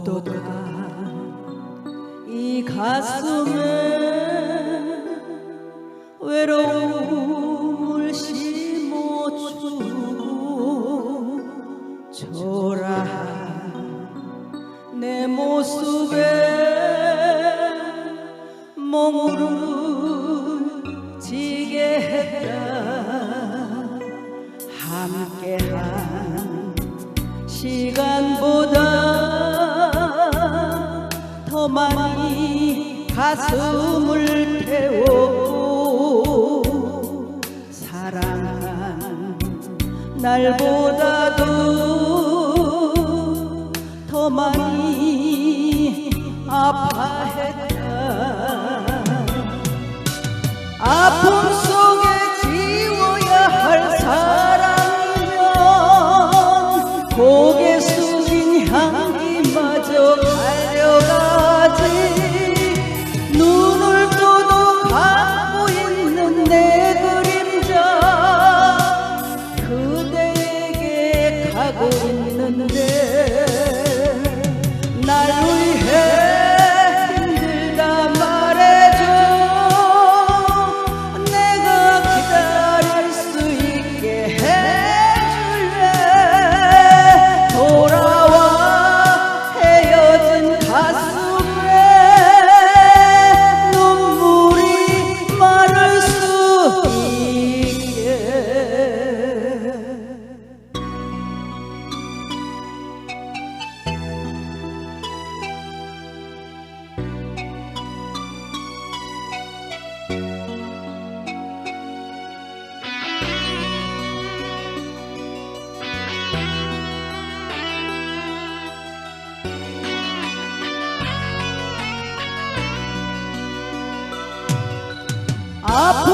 고독한 이 가슴에 외로움을 심어주고 초라한 내 모습에 머무르지게 했다. 함께한 시간보다 가슴을 태웠고 사랑한 날보다도 더 많이 아파했다. 아픔 있는데 날 아